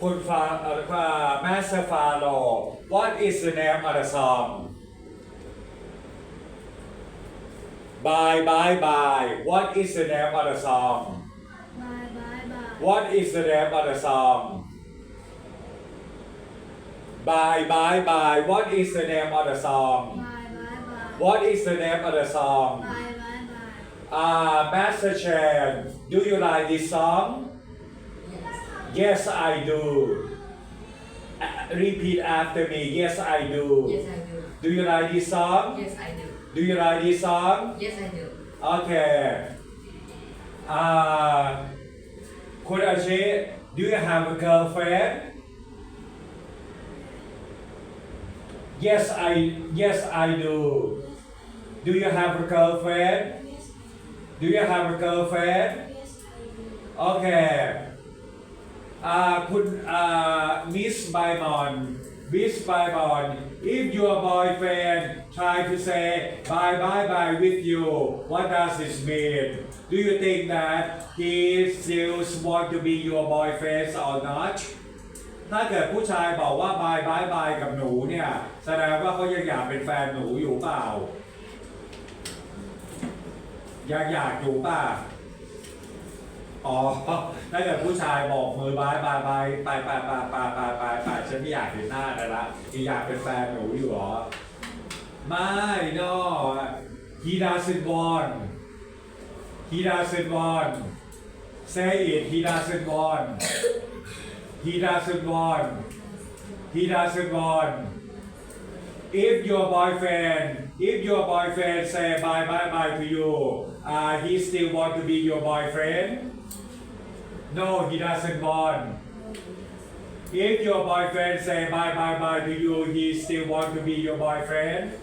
คุณฟาเอ่อแมสเตอร์ฟาโล What is the name of the song Bye bye bye What is the name of the song Bye bye bye. What is the name of the song Bye bye bye What is the name of the song Bye bye bye. What is the name of the song Bye bye bye. Uh, Master Chan, do you like this song? Yes, I do. Uh, repeat after me. Yes, I do. Yes, I do. Do you like this song? Yes, I do. Do you like this song? Yes, I do. Okay. Uh, Kodashi, do you have a girlfriend? Yes, I yes I do. Do you have a girlfriend? Do you have a girlfriend? Yes, I do. Okay. Uh, put uh, Miss Bymon, Miss Bymon, if your boyfriend try to say bye bye bye with you, what does this mean? Do you think that he still want to be your boyfriend or not? ถ้าเกิดผู้ชายบอกว่าบายบายบายกับหนูเนี่ย แสดงว่าเขายังอยากเป็นแฟนหนูอยู่เปล่า ยังอยากอยู่เปล่า อ๋อถ้าเกิดผู้ชายบอกมือบายบายบายไปไปไปไปไปไปไปฉันไม่อยากเห็นหน้าแต่ละยังอยากเป็นแฟนหนูอยู่หรอ ไม่ no he doesn't want he doesn't want say it he doesn't want he doesn't want he doesn't want if your boyfriend if your boyfriend say bye bye bye to you uh, he still want to be your boyfriend? No he doesn't want. If your boyfriend say bye bye bye to you he still want to be your boyfriend?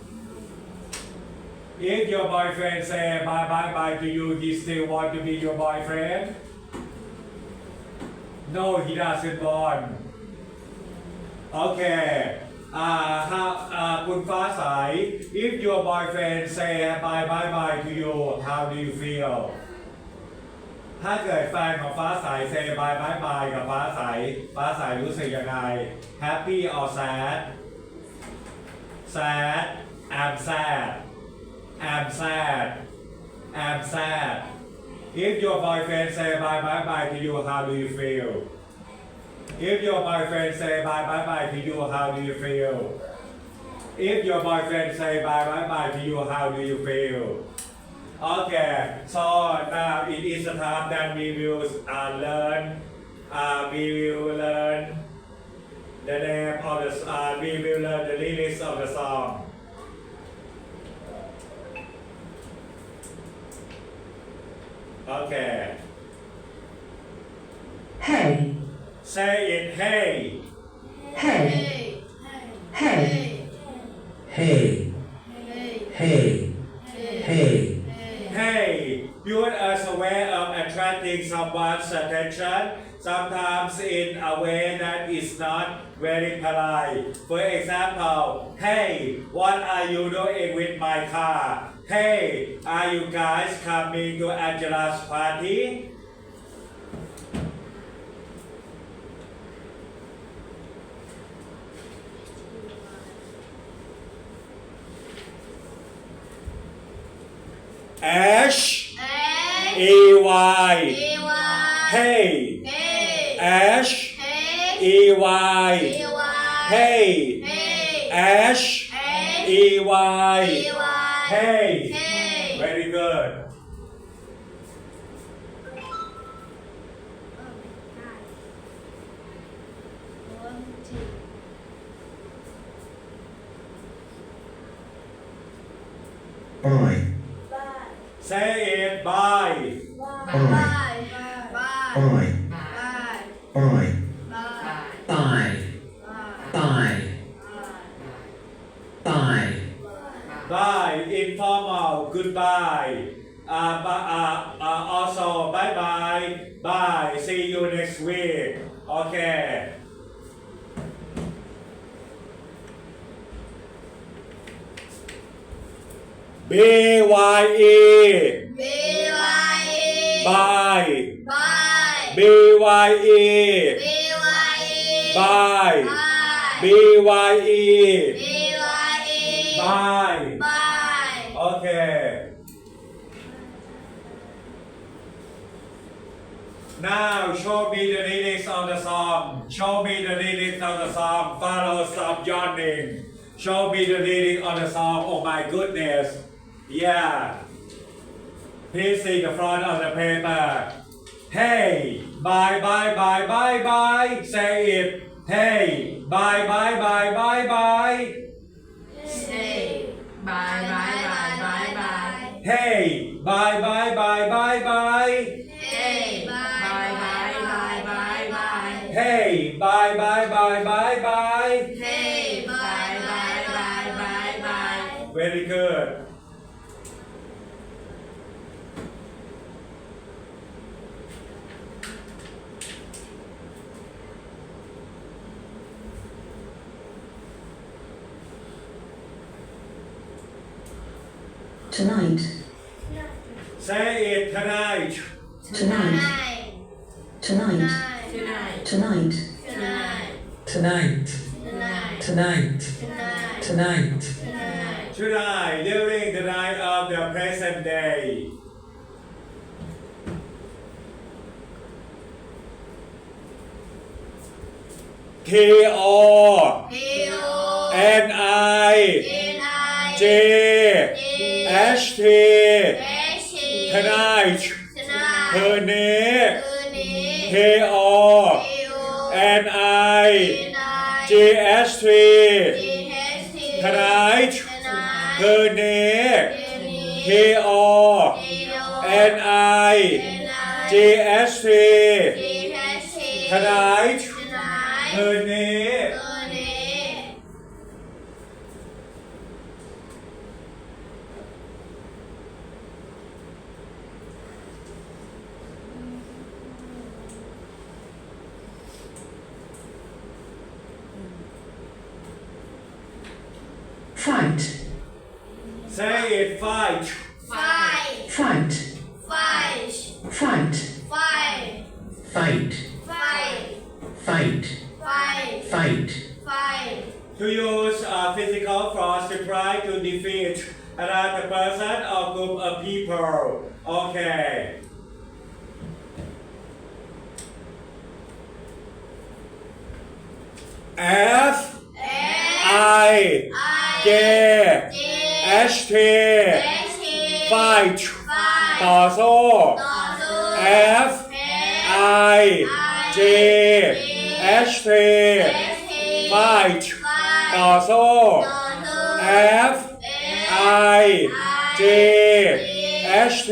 If your boyfriend say bye bye bye to you he still want to be your boyfriend? No he doesn't want. โอเคอ่าฮะอ่าคุณฟ้าใส if your boyfriend say bye bye bye to you how do you feel ถ้าเกิดแฟนของฟ้าใส say bye bye bye กับฟ้าใส ฟ้าใสรู้สึกยังไง happy or sad sad I'm sad I'm sad I'm sad if your boyfriend say bye bye bye to you how do you feel If your boyfriend say bye bye bye to you, how do you feel? If your boyfriend say bye bye bye to you, how do you feel? Okay, so now it is the time that we will uh, learn. Uh, we will learn the name of the. Uh, we will learn the lyrics of the song. Okay. Hey, Say it, hey. hey, Hey. hey, Hey. hey, Hey. hey. Hey, you are aware of attracting someone's attention, sometimes in a way that is not very polite. For example, hey, what are you doing with my car? Hey, are you guys coming to Angela's party? Ash Hey. E Y A-Y. Hey Hey. Ash Hey. E Y A-Y. Hey Hey. Ash Hey. E Y A-Y. Hey Hey. Very good One. Bye, Bye. Say it bye Bye. Bye. Bye. Bye. bye, Bye. Bye. bye, Bye. Bye. bye, Bye. bye, bye. Bye informal goodbye uh, but, uh, uh, also bye bye bye see you next week okay B Y E BYE. BYE. By BYE. By BYE. By okay. Now show me the lyrics of the song. Show me the lyrics of the song. Follow stop yawning. Show me the lyrics of the song. Oh my goodness. Yeah. Please Pissing the front of the paper. Hey, bye bye bye bye bye. Say it. Hey, bye bye bye bye bye. Say bye bye bye bye bye. Hey, bye bye bye bye bye. Hey, bye bye bye bye bye. Hey, bye bye bye bye bye. Tonight. Say it tonight. Tonight. Tonight Tonight. Tonight Tonight. Tonight Tonight, Tonight tonight, Tonight tonight. Tonight, Tonight. during the night of the present day. T O P O N I N I J J H T H T tonight คืน Tonight นี้ คืนนี้ T O P O N I N I G H T G H T tonight Tonight คืนนี้ คืนนี้ T O P O N I N I G H T G H T tonight Tonight คืนนี้ Fight. Say it fight Fight Fight. Fight Fight. Fight Fight. Fight Fight. Fight Fight. Fight to use a physical force to try to defeat another person or group of people. Okay. F I I J J H T H T fight Fight ต่อสู้ ต่อสู้ F F I J H T H T fight ต่อ Fight สู้ ต่อสู้ F F I J H T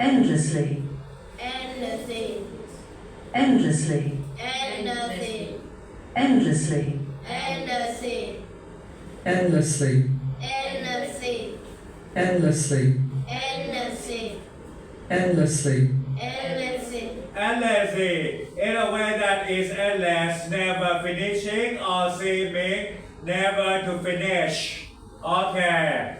Endlessly. Endlessly Endlessly. Endlessly Endlessly. Endlessly endlessly, Endlessly endlessly, Endlessly endlessly, Endlessly endlessly in a way that is endless, never finishing or seeming never to finish. Okay.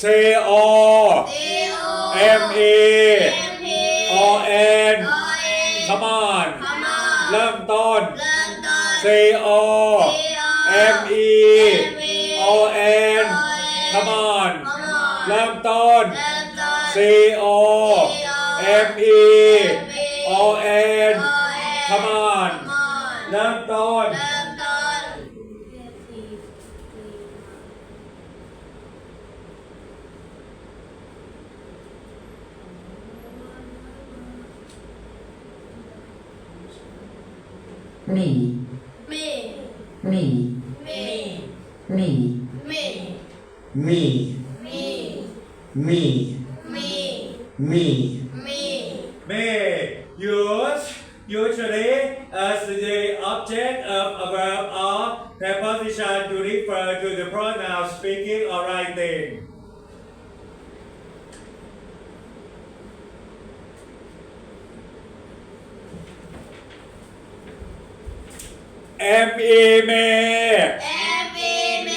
C O M E O N come on เริ่มต้น C O M E O N come on เริ่มต้น C O M E O N come on เริ่มต้น Me. Me. Me. Me. Me. Me. Me. Me. Me. Me. Me. Me. Me. Use usually as the object of a verb or preposition to refer to the pronoun speaking or writing. แอมเอเมอมม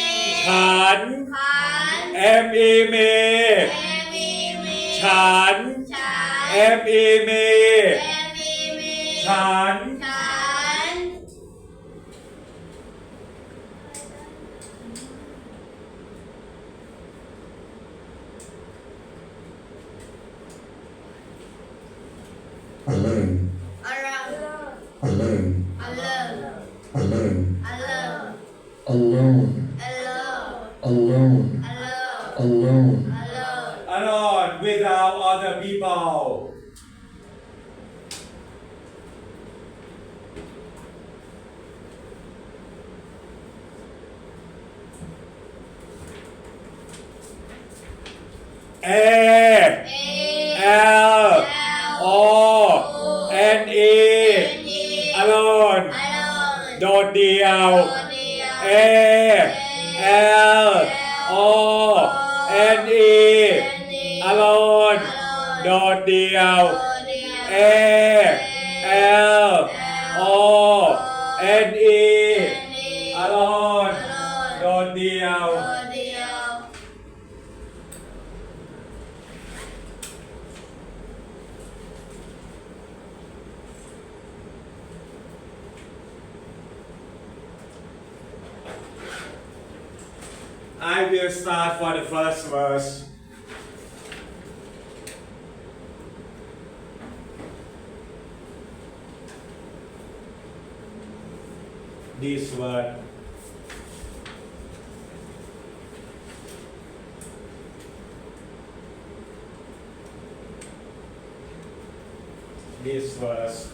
ฉันฉันแอมเอเมอมมฉันฉันแอมเอเมแอมเฉัน alone. Alone. Alone. Alone. Without other people. And เดียว ตัวเดียว A L O N E alone โดดเดียว ตัวเดียว I will start for the first verse. this word. This was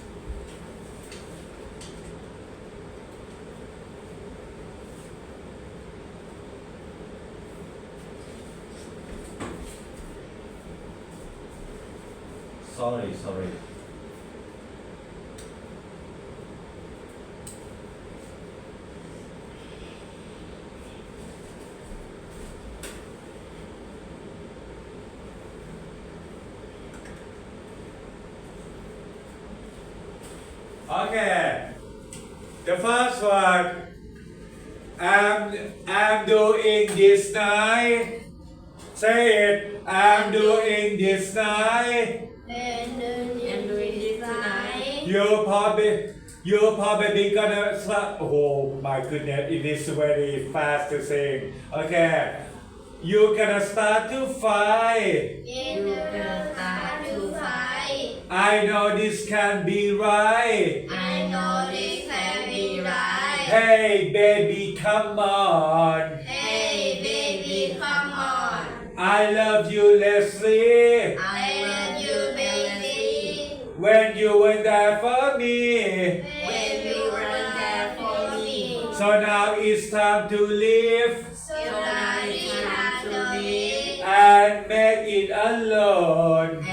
sorry sorry. Okay. The first one. I'm I'm doing this night. Say it. I'm doing this night. And doing And doing this tonight. You probably you probably gonna start. Oh my goodness! It is very fast to sing. Okay. You gonna start to fight. In I know this can be right. I know this can be right. Hey baby, come on. Hey baby, come on. I love you, Leslie. I love you, baby. When you were there for me. When you were there for me. So now it's time to leave So now it's time to leave. and make it alone.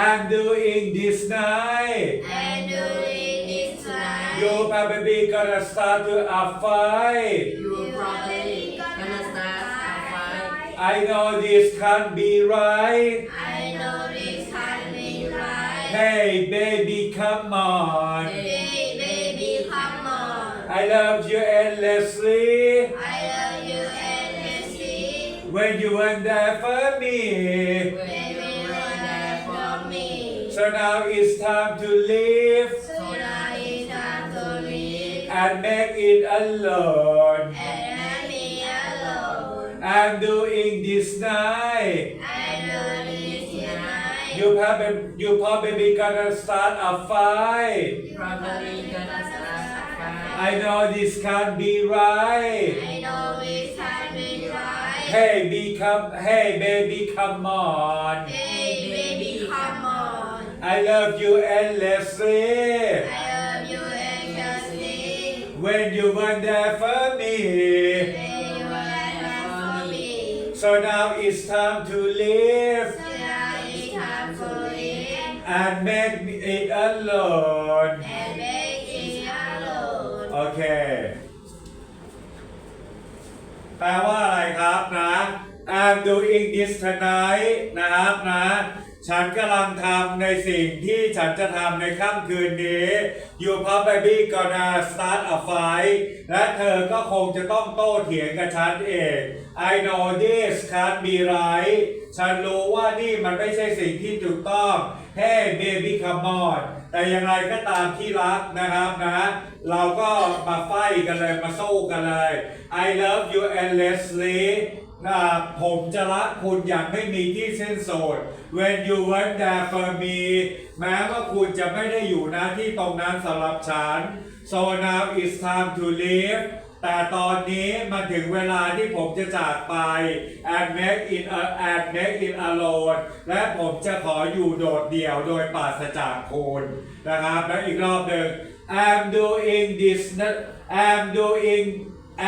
And me alone. I'm doing this night. And doing this tonight. You probably gonna start to a fight. You will probably gonna start a fight. I know this can't be right. I know this can't be right. Hey baby, come on. Hey baby, come on. I love you endlessly. I love you endlessly. When you were there for me. When So now it's time to leave So now it's time to leave. and make it alone. And let me alone. I'm doing this night. I know this tonight. You probably you probably gonna start a fight. You probably gonna start a fight. I know this can't be right. I know this can be right. Hey, be come. Hey, baby, come on. Hey baby, come on. I love you endlessly. I love you endlessly. When you were there for me. When you were there for me. So now it's time to leave So now it's time to leave. and make it alone. And make it alone. โอเค แปลว่าอะไรครับนะ I'm doing this tonight นะครับนะ ฉันกำลังทำในสิ่งที่ฉันจะทำในค่ำคืนนี้ You probably gonna start a fight และเธอก็คงจะต้องโต้เถียงกับฉันเอง I know this can't be right ฉันรู้ว่านี่มันไม่ใช่สิ่งที่ถูกต้อง Hey baby come on แต่อย่างไรก็ตามที่รักนะครับนะ เราก็มาไฟกันเลย มาสู้กันเลย I love you endlessly ผมจะรักคุณอย่างไม่มีที่สิ้นสุด When you weren't there for me แม้ว่าคุณจะไม่ได้อยู่นะที่ตรงนั้นสำหรับฉัน So now it's time to leave แต่ตอนนี้มาถึงเวลาที่ผมจะจากไป and make it a, and make it alone และผมจะขออยู่โดดเดี่ยวโดยปราศจากคุณนะครับ แล้วอีกรอบหนึ่ง I'm doing this I'm doing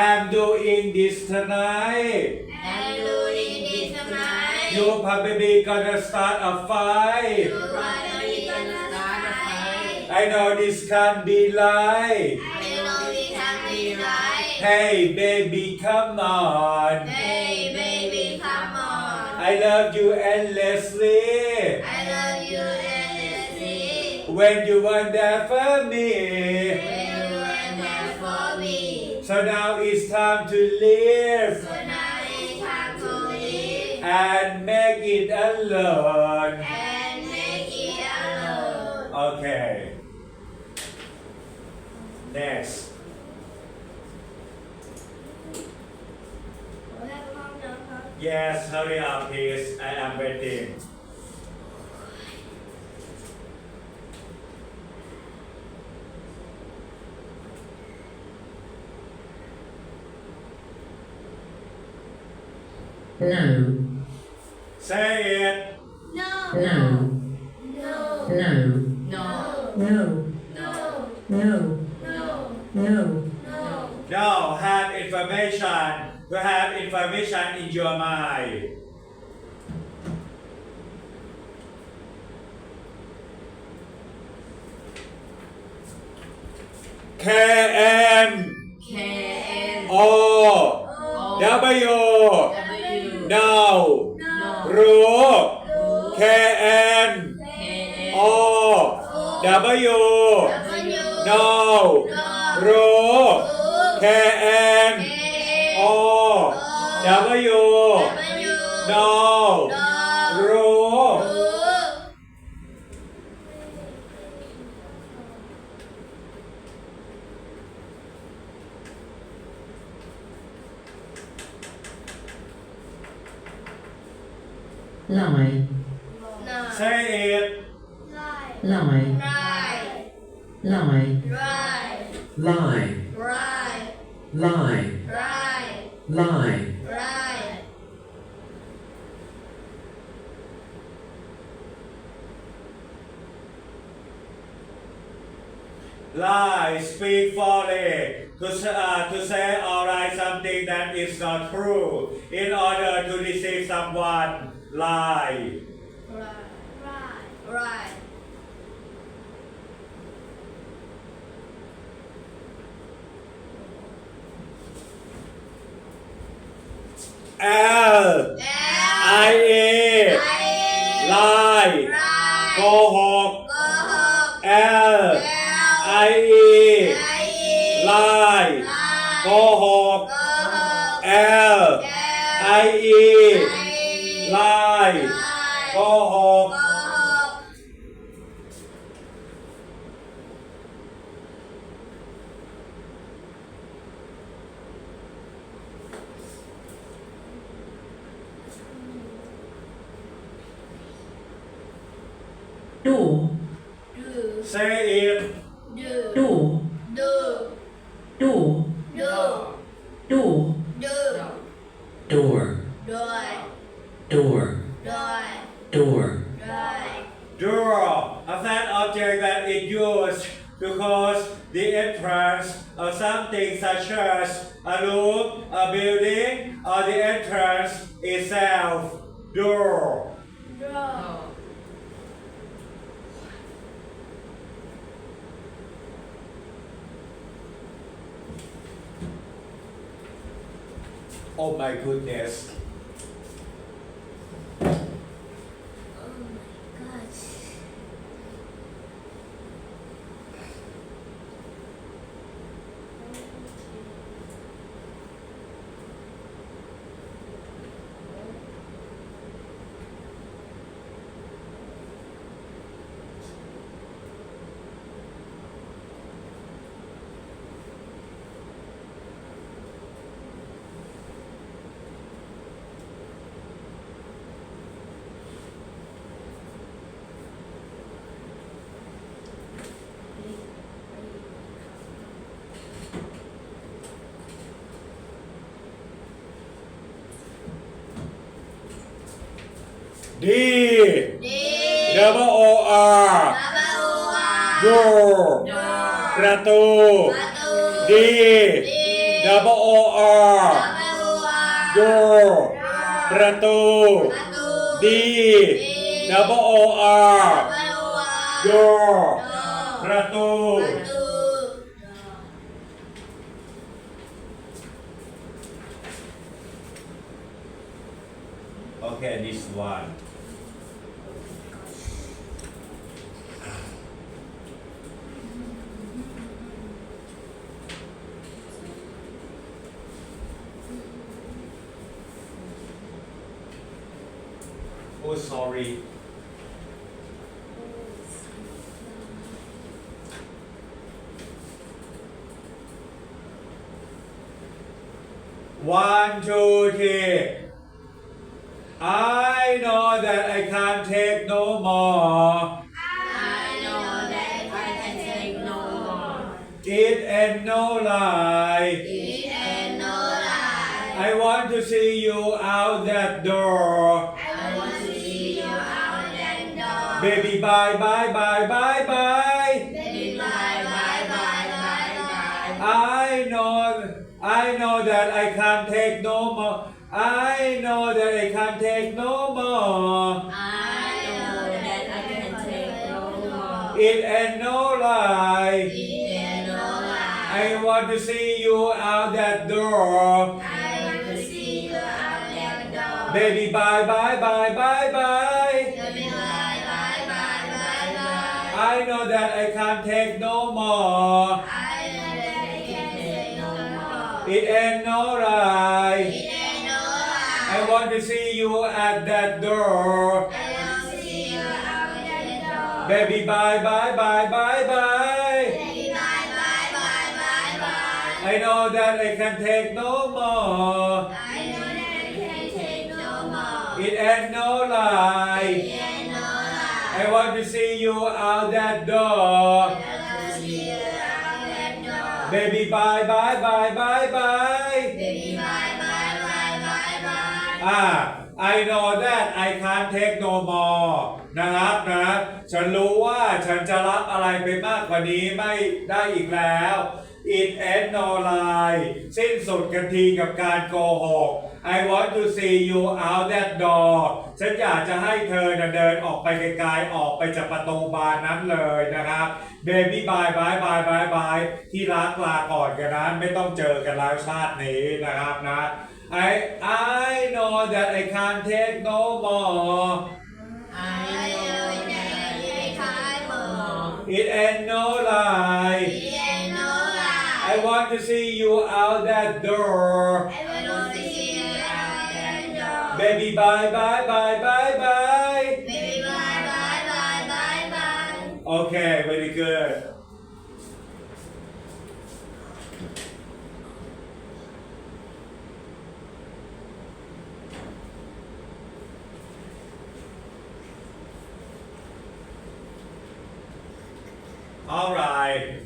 I'm doing this tonight And doing this tonight. You probably gonna start a fight You probably gonna start a fight. I know this can't be right I know this can be right. Hey baby come on Hey baby, come on. I love you endlessly I love you endlessly. when you were there for me. When you were there for me. So now it's time to leave and make it alone. And make it alone. Okay. Next. Yes, hurry up, please. I am waiting. No. Say it. No. No. No. No. No. No. No. No. No. No. No. Have information. You have information in your mind. K N K N O W W No. รู้ K N K N O W now รู้ K N O W now รู้ lie, say it. Lie, lie, lie, lie, lie, lie, lie. Speak folly to, s- uh, to say or write something that is not true in order to deceive someone lie. Right. L. I A. Lie. โก such as a room, a building, or the entrance itself. Door. Oh my goodness. D. D. Double O A. Door. Ratu. D. Double O R. Door. Ratu. D. Double O R. Door. Ratu. Oh, sorry. One, two, three. I know that I can't take no more. I know that I can't take no more. It ain't no lie. It ain't no lie. I want to see you out that door. Baby, bye, bye, bye, bye, bye. Baby bye bye bye bye bye. I know, I know that I can't take no more. I know that I can't take no more. I know that I can take no more. It ain't no lie. It ain't no lie. I want to see you out that door. I want to see you out that door. Baby, bye, bye, bye, bye, bye. That I can't take no more. I can't say no more. It ain't no right. It ain't no lie. I want to see you at that door. I want to see you out that door. Baby, bye, bye, bye, bye, bye. Baby, bye, bye, bye, bye, bye. I know that I can take no more. I know that I can't take no more. It ain't no It lie. ain't no lie. I want to see you out that door. Baby, bye, bye, bye, bye, bye. Baby, bye, bye, bye, bye, bye. อ่า I know that I can't take no more นะครับนะ ฉันรู้ว่าฉันจะรับอะไรไปมากกว่านี้ไม่ได้อีกแล้ว It ain't no lie สิ้นสุดกันทีกับการโกหก I want to see you out that door ฉันอยากจะให้เธอน่ะเดินออกไปไกลๆ ออกไปจากประตูบานนั้นเลยนะครับ Baby bye bye bye bye bye ที่รักลาก่อนกันนะไม่ต้องเจอกันแล้วชาตินี้นะครับนะ I I know that I can't take no more I know that I can't more. It ain't no lie want to see you out that door I want to see you out that door. Baby bye bye bye bye bye Baby, bye, bye, bye, bye, bye. Okay very good All right.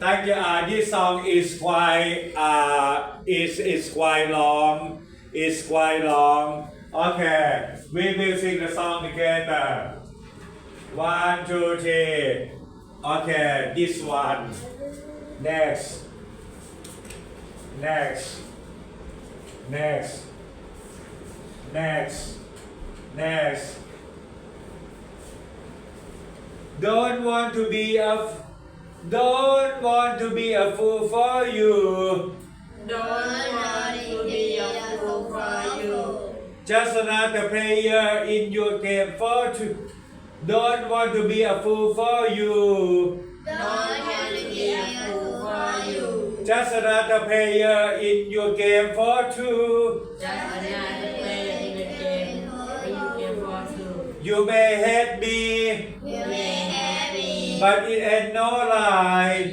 Thank you. Uh, this song is quite uh is is quite long. It's quite long. Okay, we will sing the song together. One, two, three. Okay, this one. Next. Next. Next. Next. Next. Don't want to be a don't want to be a fool for you. Don't want to be a fool for you. Just another player in your game for two. Don't want to be a fool for you. Don't want to be a fool for you. Just another player in your game for two. Just another player in the game. You for two. You may hate me, You may but it ain't no lie.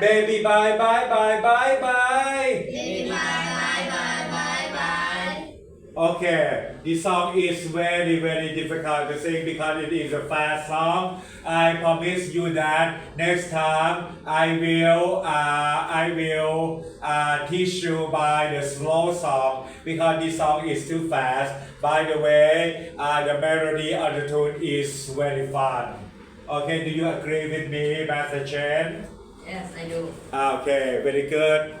Baby, bye bye bye bye bye. Baby, bye, bye, bye, bye, bye. Okay, this song is very very difficult to sing because it is a fast song. I promise you that next time I will uh, I will uh, teach you by the slow song because this song is too fast. By the way, uh, the melody of the tune is very fun. Okay, do you agree with me, Master Chen? Yes, I do. Ah, okay, very good.